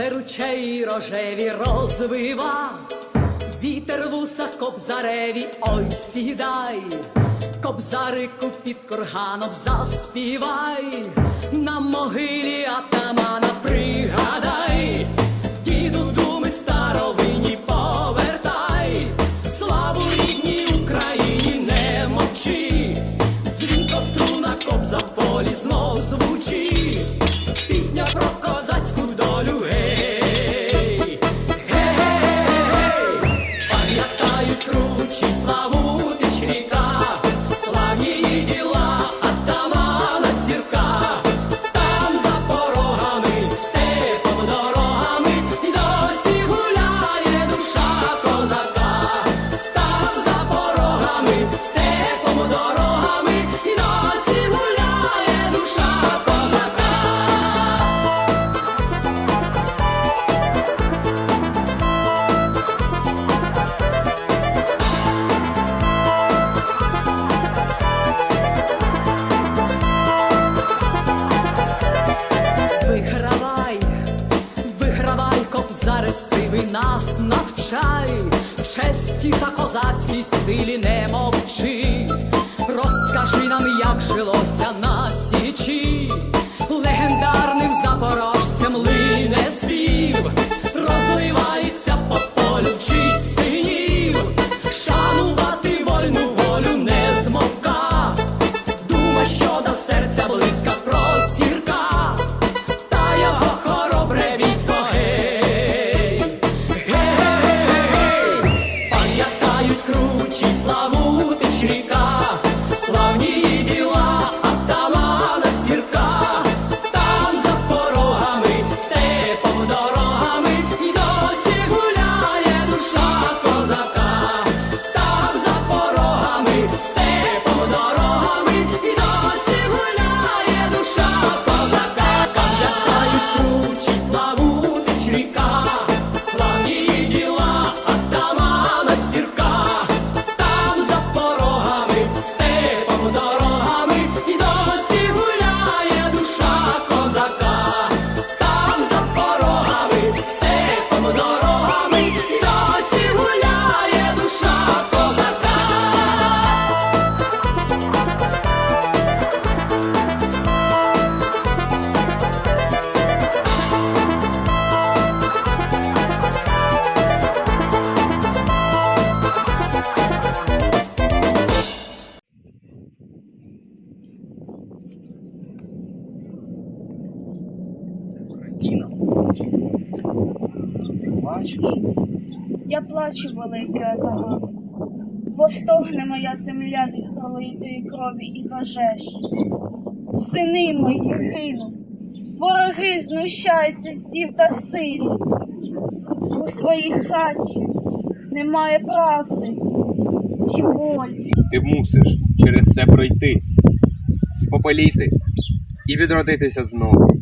Сонце ручей рожеві розвива, вітер вуса кобзареві, ой сідай, кобзарику під курганом заспівай, на могилі атамана пригадай, діду думи старовині повертай, славу рідній Україні не мовчи, дзвінко струна кобза в полі знов звучить, пісня про козацьку кручі нас навчай, честі та козацькій силі не мовчи, розкажи нам, як жилося на січі, легендарним Кіно. Бачиш? Я плачу, великий атаман, бо стогне моя земля від пролитої крові і пожеж. Сини мої гинуть, вороги знущаються з дів та синів. У своїй хаті немає правди і волі. Ти мусиш через це пройти, спопеліти і відродитися знову.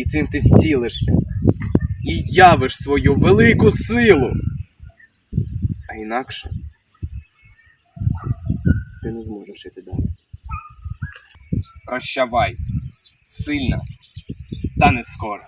І цим ти зцілишся і явиш свою велику силу. А інакше ти не зможеш іти далі. Прощавай, сильна та не скоро.